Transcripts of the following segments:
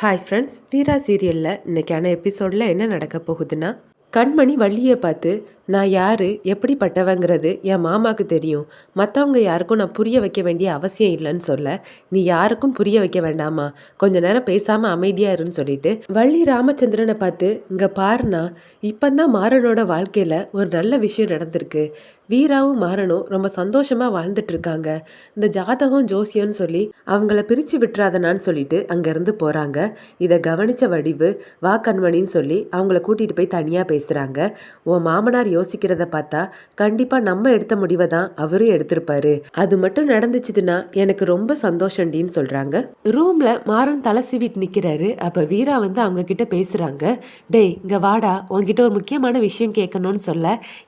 Hi friends வீரா சீரியலில் இன்னைக்கான எபிசோடில் என்ன நடக்க போகுதுன்னா கண்மணி வள்ளியை பார்த்து நான் யார்? எப்படிப்பட்டவங்கிறது என் மாமாவுக்கு தெரியும். மற்றவங்க யாருக்கும் நான் புரிய வைக்க வேண்டிய அவசியம் இல்லைன்னு சொல்ல நீ யாருக்கும் புரிய வைக்க வேண்டாமா கொஞ்ச நேரம் பேசாமல் அமைதியாக இருன்னு சொல்லிட்டு வள்ளி ராமச்சந்திரனை பார்த்து இங்கே பாருண்ணா இப்போந்தான் மாறனோட வாழ்க்கையில் ஒரு நல்ல விஷயம் நடந்திருக்கு. வீராவும் மாறனும் ரொம்ப சந்தோஷமாக வாழ்ந்துட்டு இருக்காங்க. இந்த ஜாதகம் ஜோசியம்னு சொல்லி அவங்கள பிரித்து விட்டுறாதனான்னு சொல்லிட்டு அங்கேருந்து போகிறாங்க இதை கவனித்த வடிவு வா கண்மணின்னு சொல்லி அவங்கள கூட்டிகிட்டு போய் தனியாக பேசுகிறாங்க உன் மாமனார் யோசிக்கிறத பார்த்தா கண்டிப்பாக நம்ம எடுத்த முடிவை தான் அவரும் எடுத்திருப்பாரு. அது மட்டும் நடந்துச்சுதுன்னா எனக்கு ரொம்ப சந்தோஷண்டின்னு சொல்கிறாங்க ரூமில் மாறன் தலை சீவிட்டு நிற்கிறாரு அப்போ வீரா வந்து அவங்க கிட்ட பேசுகிறாங்க டேய் இங்கே வாடா. உன்கிட்ட ஒரு முக்கியமான விஷயம் கேட்கணும்னு சொல்ல.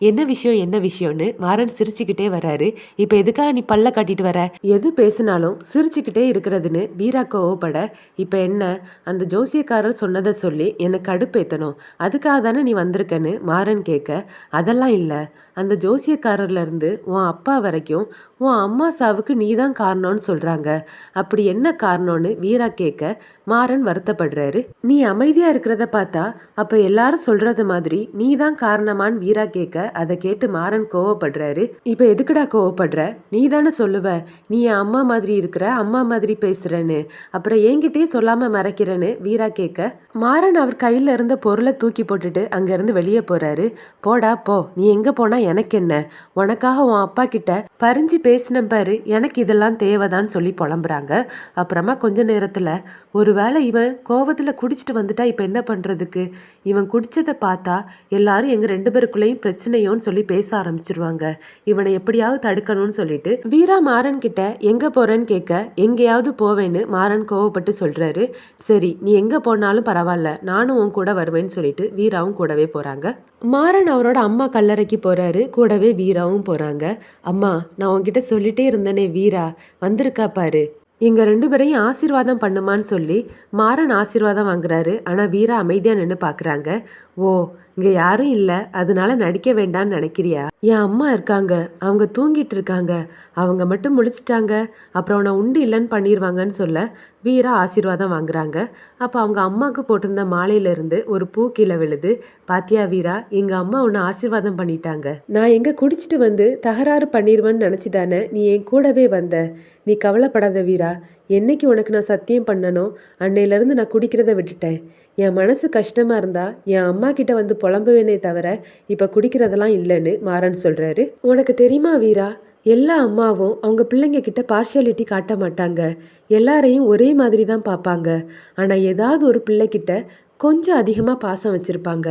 என்ன விஷயம் என்ன விஷயம்னு? மாறன் சிரிச்சுக்கிட்டே வராரு. இப்போ எதுக்காக நீ பல்ல காட்டிட்டு வர? எது பேசினாலும் சிரிச்சுக்கிட்டே இருக்கிறதுன்னு வீரா கோவப்பட இப்போ என்ன? அந்த ஜோசியக்காரர் சொன்னதை சொல்லி எனக்கு கடுப்பேற்றணும் அதுக்காக தானே நீ இருக்கன்னு மாறன் கேட்க அதெல்லாம் இல்லை. அந்த ஜோசியக்காரர்ல இருந்து உன் அப்பா வரைக்கும் உன் அம்மா சாவுக்கு நீ தான் காரணம்னு சொல்றாங்க. அப்படி என்ன காரணம்னு வீரா கேட்க மாறன் வருத்தப்படுறாரு. நீ அமைதியா இருக்கிறத பார்த்தா அப்ப எல்லாரும் சொல்றது மாதிரி நீ தான் காரணமான்னு வீரா கேட்க அதை கேட்டு மாறன் கோவப்படுறாரு. இப்ப எதுக்குடா கோவப்படுற? நீ தானே சொல்லுவ. நீ என் அம்மா மாதிரி இருக்கிற அம்மா மாதிரி பேசுறேன்னு. அப்புறம் என்கிட்டயே சொல்லாம மறைக்கிறேன்னு வீரா கேட்க மாறன் அவர் கையில இருந்த பொருளை தூக்கி போட்டுட்டு அங்கிருந்து வெளியே போறாரு. போடா போ. நீ எங்க போனா எனக்கு என்ன? உனக்காக உன் அப்பா கிட்ட பறிஞ்சு பேசின பாரு எனக்கு இதெல்லாம் தேவைதான்னு சொல்லி புலம்புறாங்க. அப்புறமா கொஞ்ச நேரத்துல ஒருவேளை இவன் கோவத்தில் குடிச்சிட்டு வந்துட்டா இப்போ என்ன பண்ணுறதுக்கு இவன் குடித்ததை பார்த்தா எல்லாரும் எங்கள் ரெண்டு பேருக்குள்ளேயும் பிரச்சனையோன்னு சொல்லி பேச ஆரம்பிச்சிருவாங்க. இவனை எப்படியாவது தடுக்கணும்னு சொல்லிட்டு வீரா மாறன் கிட்ட எங்கே போகிறேன்னு கேட்க எங்கேயாவது போவேன்னு மாறன் கோவப்பட்டு சொல்கிறாரு சரி நீ எங்கே போனாலும் பரவாயில்ல நானும் உன் கூட வருவேன்னு சொல்லிட்டு வீராவும் கூடவே போகிறாங்க மாறன் அவரோட அம்மா கல்லறைக்கு போறாரு. கூடவே வீராவும் போறாங்க. அம்மா நான் உன்கிட்ட சொல்லிட்டே இருந்தேனே வீரா. வந்திருக்கா பாரு. எங்கள் ரெண்டு பேரையும் ஆசீர்வாதம் பண்ணுமான்னு சொல்லி மாறன் ஆசீர்வாதம் வாங்குறாரு. ஆனால் வீரா அமைதியாக நின்று பார்க்குறாங்க ஓ இங்கே யாரும் இல்லை. அதனால நடிக்க வேண்டாம்னு நினைக்கிறியா? என் அம்மா இருக்காங்க. அவங்க தூங்கிட்டு இருக்காங்க. அவங்க மட்டும் முழிச்சிட்டாங்க. அப்புறம் உன்னை உண்டு இல்லைன்னு பண்ணிடுவாங்கன்னு சொல்ல வீரா ஆசீர்வாதம் வாங்குறாங்க. அப்போ அவங்க அம்மாவுக்கு போட்டிருந்த மாலையிலேருந்து ஒரு பூ கீழே விழுது. பாத்தியா வீரா எங்கள் அம்மா உன்னை ஆசீர்வாதம் பண்ணிட்டாங்க. நான் எங்கே குடிச்சிட்டு வந்து தகராறு பண்ணிடுவேன்னு நினைச்சுதானே நீ என் கூடவே வந்த? நீ கவலைப்படாத வீரா. என்னைக்கு உனக்கு நான் சத்தியம் பண்ணனோ அன்னையிலேருந்து நான் குடிக்கிறத விட்டுட்டேன். என் மனசு கஷ்டமாக இருந்தா என் அம்மா கிட்ட வந்து புலம்புவேனே தவிர இப்போ குடிக்கிறதெல்லாம் இல்லைன்னு மாறன் சொல்கிறாரு உனக்கு தெரியுமா வீரா? எல்லா அம்மாவும் அவங்க பிள்ளைங்க கிட்ட பார்ஷியாலிட்டி காட்ட மாட்டாங்க. எல்லாரையும் ஒரே மாதிரி தான் பார்ப்பாங்க. ஆனால் ஏதாவது ஒரு பிள்ளைக்கிட்ட கொஞ்சம் அதிகமாக பாசம் வச்சுருப்பாங்க.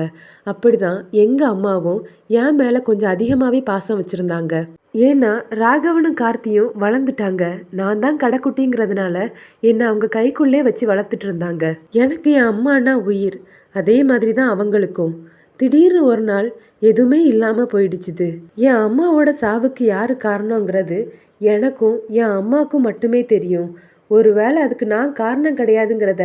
அப்படிதான் எங்கள் அம்மாவும் என் மேலே கொஞ்சம் அதிகமாகவே பாசம் வச்சுருந்தாங்க. ஏன்னா ராகவனும் கார்த்தியும் வளர்ந்துட்டாங்க. நான் தான் கடைக்குட்டிங்கிறதுனால என்னை அவங்க கைக்குள்ளே வச்சு வளர்த்துட்டு இருந்தாங்க. எனக்கு என் அம்மானா உயிர். அதே மாதிரி தான் அவங்களுக்கும். திடீர்னு ஒரு நாள் எதுவுமே இல்லாமல் போயிடுச்சுது. என் அம்மாவோட சாவுக்கு யார் காரணங்கிறது எனக்கும் என் அம்மாவுக்கும் மட்டுமே தெரியும். ஒருவேளை அதுக்கு நான் காரணம் கிடையாதுங்கிறத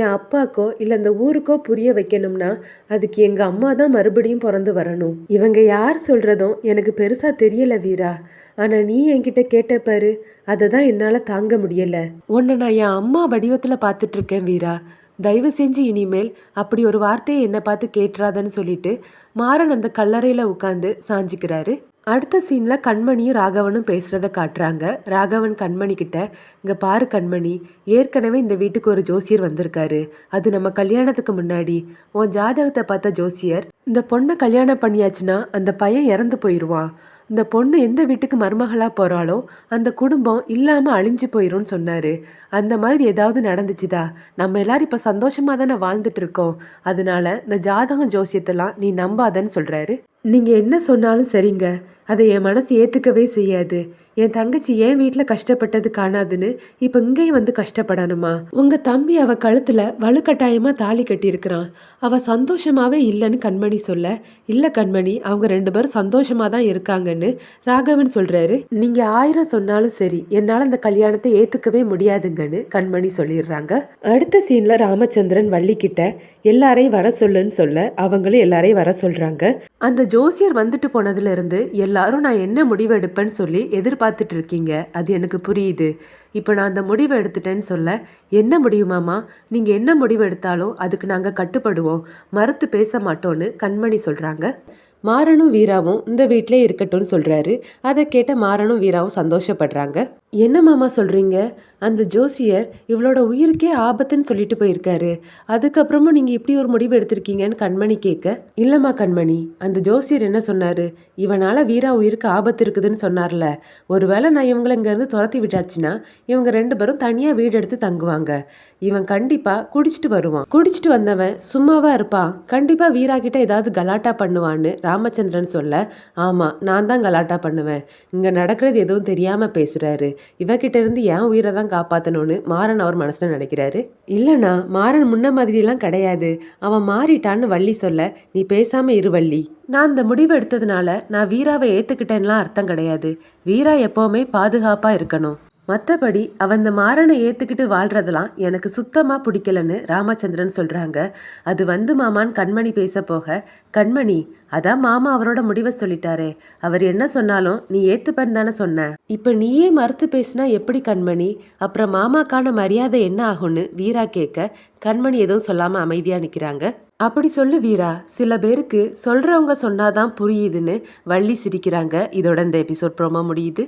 என் அப்பாக்கோ இல்லை அந்த ஊருக்கோ புரிய வைக்கணும்னா அதுக்கு எங்கள் அம்மா தான் மறுபடியும் பிறந்து வரணும். இவங்க யார் சொல்கிறதும் எனக்கு பெருசாக தெரியல வீரா. ஆனால் நீ என்கிட்ட கேட்ட பாரு அதை தான் என்னால் தாங்க முடியலை. உன்னை நான் என் அம்மா வடிவத்தில் பார்த்துட்ருக்கேன் வீரா. தயவு செஞ்சு இனிமேல் அப்படி ஒரு வார்த்தையை என்னை பார்த்து கேட்டுறாதன்னு சொல்லிட்டு மாறன் அந்த கல்லறையில் உட்காந்து சாஞ்சிக்கிறாரு. அடுத்த சீனில் கண்மணியும் ராகவனும் பேசுகிறத காட்டுறாங்க. ராகவன் கண்மணி கிட்ட இங்கே பாரு கண்மணி ஏற்கனவே இந்த வீட்டுக்கு ஒரு ஜோசியர் வந்திருக்காரு. அது நம்ம கல்யாணத்துக்கு முன்னாடி. உன் ஜாதகத்தை பார்த்த ஜோசியர் இந்த பொண்ணை கல்யாணம் பண்ணியாச்சுன்னா அந்த பையன் இறந்து போயிடுவான் இந்த பொண்ணு எந்த வீட்டுக்கு மருமகளாக போகிறாளோ அந்த குடும்பம் இல்லாமல் அழிஞ்சு போயிரும்னு சொன்னார். அந்த மாதிரி ஏதாவது நடந்துச்சுதா? நம்ம எல்லாரும் இப்போ சந்தோஷமாக தானே வாழ்ந்துட்டு இருக்கோம். அதனால இந்த ஜாதகம் ஜோசியத்தெல்லாம் நீ நம்பாதன்னு சொல்கிறாரு நீங்கள் என்ன சொன்னாலும் சரிங்க. அதை என் மனசு ஏற்றுக்கவே செய்யாது. என் தங்கச்சி என் வீட்டில் கஷ்டப்பட்டது காணாதுன்னு இப்போ இங்கேயும் வந்து கஷ்டப்படணுமா? உங்கள் தம்பி அவள் கழுத்தில் வலுக்கட்டாயமாக தாலி கட்டியிருக்கிறான். அவள் சந்தோஷமாகவே இல்லைன்னு கண்மணி சொல்ல இல்லை கண்மணி அவங்க ரெண்டு பேரும் சந்தோஷமாக தான் இருக்காங்கன்னு ராகவன் சொல்கிறாரு நீங்கள் ஆயிரம் சொன்னாலும் சரி என்னால் அந்த கல்யாணத்தை ஏற்றுக்கவே முடியாதுங்கன்னு கண்மணி சொல்லிடுறாங்க. அடுத்த சீனில் ராமச்சந்திரன் வள்ளிக்கிட்ட எல்லாரையும் வர சொல்லுன்னு சொல்ல அவங்களும் எல்லாரையும் வர சொல்கிறாங்க அந்த ஜோசியர் வந்துட்டு போனதுலேருந்து எல்லாரும் நான் என்ன முடிவு எடுப்பேன்னு சொல்லி எதிர்பார்த்துட்டு இருக்கீங்க அது எனக்கு புரியுது. இப்போ நான் அந்த முடிவு எடுத்துட்டேன்னு சொல்ல என்ன முடியுமாமா நீங்கள் என்ன முடிவு எடுத்தாலும் அதுக்கு நாங்கள் கட்டுப்படுவோம். மறுத்து பேச மாட்டோன்னு கண்மணி சொல்கிறாங்க மாறனும் வீராவும் இந்த வீட்டிலே இருக்கட்டும்னு சொல்கிறாரு அதை கேட்ட மாறனும் வீராவும் சந்தோஷப்படுறாங்க. என்ன மாமா சொல்கிறீங்க அந்த ஜோசியர் இவளோட உயிருக்கே ஆபத்துன்னு சொல்லிட்டு போயிருக்காரு. அதுக்கப்புறமும் நீங்கள் இப்படி ஒரு முடிவு எடுத்திருக்கீங்கன்னு கண்மணி கேட்க இல்லைம்மா கண்மணி அந்த ஜோசியர் என்ன சொன்னார்? இவனால் வீரா உயிருக்கு ஆபத்து இருக்குதுன்னு சொன்னார்ல. ஒருவேளை நான் இவங்களை இங்கேருந்து துரத்தி விட்டாச்சுன்னா இவங்க ரெண்டு பேரும் தனியாக வீடு எடுத்து தங்குவாங்க. இவன் கண்டிப்பாக குடிச்சிட்டு வருவான். குடிச்சிட்டு வந்தவன் சும்மாவாக இருப்பான். கண்டிப்பாக வீரா கிட்ட ஏதாவது கலாட்டா பண்ணுவான்னு ராமச்சந்திரன் சொல்ல ஆமாம் நான் தான் கலாட்டா பண்ணுவேன். இங்கே நடக்கிறது எதுவும் தெரியாமல் பேசுகிறாரு இவகிட்டேருந்து என் உயிரை தான் காப்பாற்றணும்னு மாறன் அவர் மனசில் நினைக்கிறாரு? இல்லைண்ணா மாறன் முன்ன மாதிரிலாம் கிடையாது. அவன் மாறிட்டான்னு வள்ளி சொல்ல நீ பேசாமல் இரு வள்ளி. நான் இந்த முடிவு எடுத்ததுனால நான் வீராவை ஏற்றுக்கிட்டேன்லாம் அர்த்தம் கிடையாது. வீரா எப்போவுமே பாதுகாப்பாக இருக்கணும். மற்றபடி அவன் இந்த மாறனை ஏற்றுக்கிட்டு வாழ்றதெல்லாம் எனக்கு சுத்தமாக பிடிக்கலன்னு ராமச்சந்திரன் சொல்கிறாங்க அது வந்து மாமான்னு கண்மணி பேச போக கண்மணி அதான் மாமா அவரோட முடிவை சொல்லிட்டாரே. அவர் என்ன சொன்னாலும் நீ ஏற்றுப்பேன்னு தானே சொன்ன. இப்போ நீயே மறுத்து பேசினா எப்படி கண்மணி? அப்புறம் மாமாக்கான மரியாதை என்ன ஆகும்னு வீரா கேட்க கண்மணி எதுவும் சொல்லாமல் அமைதியாக நிற்கிறாங்க அப்படி சொல்லு வீரா. சில பேருக்கு சொல்கிறவங்க சொன்னாதான் புரியுதுன்னு வள்ளி சிரிக்கிறாங்க. இதோட இந்த எபிசோட் ப்ரோமோ முடியுது.